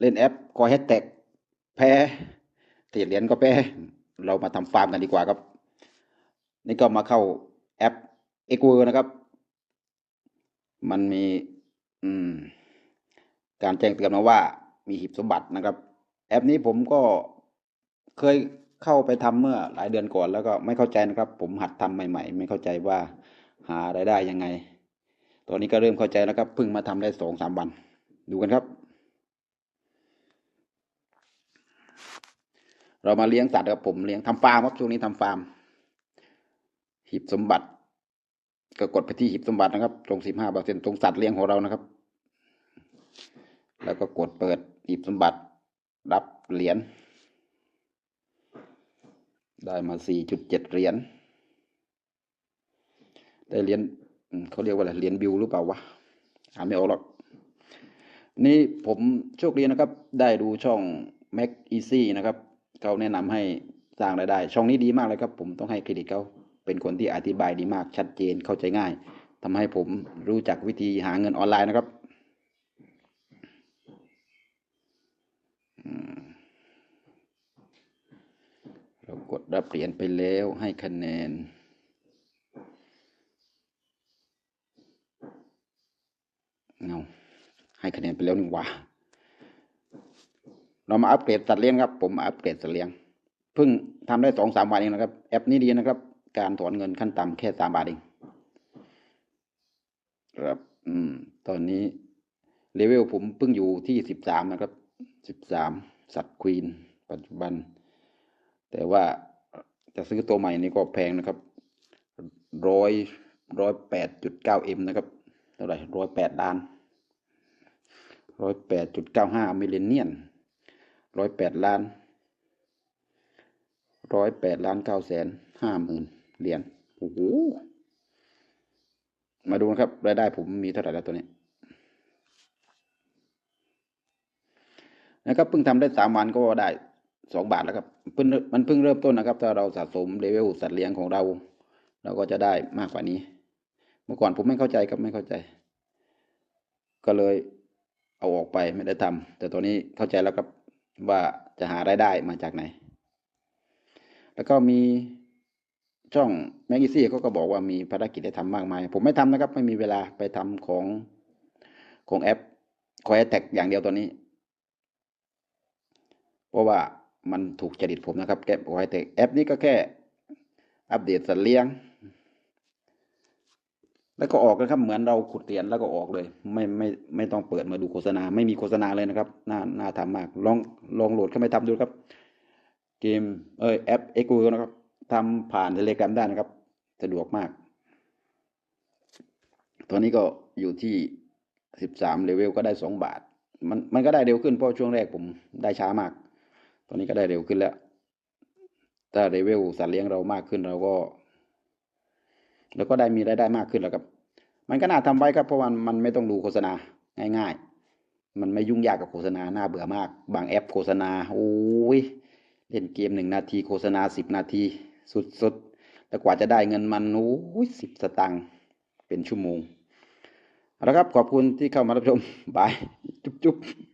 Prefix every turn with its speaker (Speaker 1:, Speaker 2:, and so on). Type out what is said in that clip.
Speaker 1: เล่นแอปคอยแฮชแท็กแพ้เสียเหรียญก็แพ้ เรามาทำฟาร์มกันดีกว่าครับ นี่ก็มาเข้าแอปเอ็กเวอร์นะครับ มันมีอืมการแจ้งเตือนมาว่ามีหีบสมบัตินะครับ แอปนี้ผมก็เคยเข้าไปทำเมื่อหลายเดือนก่อนแล้วก็ไม่เข้าใจนะครับ ผมหัดทำใหม่ๆ ไม่เข้าใจว่าหารายได้ยังไง ตอนนี้ก็เริ่มเข้าใจแล้วครับเพิ่งมาทำได้สองสามวัน ดูกันครับ เรามาเลี้ยงสัตว์ครับผมเลี้ยงทำฟาร์มครับช่วงนี้ทำฟาร์มหีบสมบัติ ก็กดไปที่หีบสมบัตินะครับ ตรงสิบห้าเปอร์เซ็นตรงสัตว์เลี้ยงของเรานะครับ แล้วก็กดเปิดหีบสมบัติ รับเหรียญได้มาสี่จุดเจ็ดเหรียญได้เหรียญเขาเรียกว่าอะไรเหรียญบิวหรือเปล่าวะอ่านไม่ออกหรอกนี่ผมโชคดีนะครับ ได้ดูช่อง Mac Easy นะครับ เขาแนะนำให้สร้างรายได้ ช่องนี้ดีมากเลยครับผมต้องให้เครดิตเขาเป็นคนที่อธิบายดีมากชัดเจนเข้าใจง่ายทำให้ผมรู้จักวิธีหาเงินออนไลน์นะครับเรากดรับเหรียญไปแล้วให้คะแนนเงาให้คะแนนไปแล้วหนึ่งว่า เรามาอัปเกรดสัตว์เลี้ยงครับ ผมอัปเกรดสัตว์เลี้ยงเพิ่งทำได้สองสามวันเองนะครับ แอปนี้ดีนะครับ การถอนเงินขั้นต่ำแค่สามบาทเองครับ อืม ตอนนี้เลเวลผมเพิ่งอยู่ที่สิบสามนะครับสิบสามสัตว์ควีน ปัจจุบัน แต่ว่าจะซื้อตัวใหม่นี่ก็แพงนะครับร้อยร้อยแปดจุดเก้าเอ็มนะครับเท่าไหร่ร้อยแปดล้านร้อยแปดจุดเก้าห้ามิลเลนเนียน ร้อยแปดล้านร้อยแปดล้านเก้าแสนห้าหมื่นเหรียญโอ้โหมาดูนะครับ รายได้ผมมีเท่าไหร่แล้วตัวนี้นะครับเพิ่งทำได้สามวันก็ได้สองบาทแล้วครับเพิ่งมันเพิ่งเริ่มต้นนะครับ ถ้าเราสะสมเลเวลสัตว์เลี้ยงของเรา เราก็จะได้มากกว่านี้ เมื่อก่อนผมไม่เข้าใจครับไม่เข้าใจ ก็เลยเอาออกไปไม่ได้ทำแต่ตอนนี้เข้าใจแล้วครับ ว่าจะหารายได้มาจากไหน แล้วก็มีช่องแมก g ซี่เขาก็บอกว่ามีภารกิจให้ทำมากมาย ผมไม่ทำนะครับ ไม่มีเวลาไปทำของของแอปคอยแท็กอย่างเดียวตอนนี้ เพราะว่ามันถูกจริตผมนะครับแกคอยแท็กแอปนี้ก็แค่อัปเดตสัตว์เลี้ยง แล้วก็ออกนะครับ เหมือนเราขุดเหรียญแล้วก็ออกเลย ไม่ไม่ไม่ต้องเปิดมาดูโฆษณา ไม่มีโฆษณาเลยนะครับ น่าน่าทำมาก ลองลองโหลดเข้าไปทำดูครับ เกมเอ้ยแอปเอ็กซ์นะครับ ทำผ่านเทเลกรมได้นะครับ สะดวกมาก ตอนนี้ก็อยู่ที่สิบสามเลเวลก็ได้สองบาท มันมันก็ได้เร็วขึ้นเพราะช่วงแรกผมได้ช้ามาก ตอนนี้ก็ได้เร็วขึ้นแล้ว ถ้าเลเวลสัตว์เลี้ยงเรามากขึ้นเราก็ แล้วก็ได้มีรายได้มากขึ้นแล้วครับ มันก็น่าทำไว้ครับเพราะมันมันไม่ต้องดูโฆษณาง่ายๆ มันไม่ยุ่งยากกับโฆษณาน่าเบื่อมาก บางแอปโฆษณาโอ้ยเล่นเกมหนึ่งนาทีโฆษณาสิบนาทีสุดๆแล้วกว่าจะได้เงินมันโอ้ยสิบสตังค์เป็นชั่วโมงเอาละครับขอบคุณที่เข้ามารับชมบายจุ๊บๆ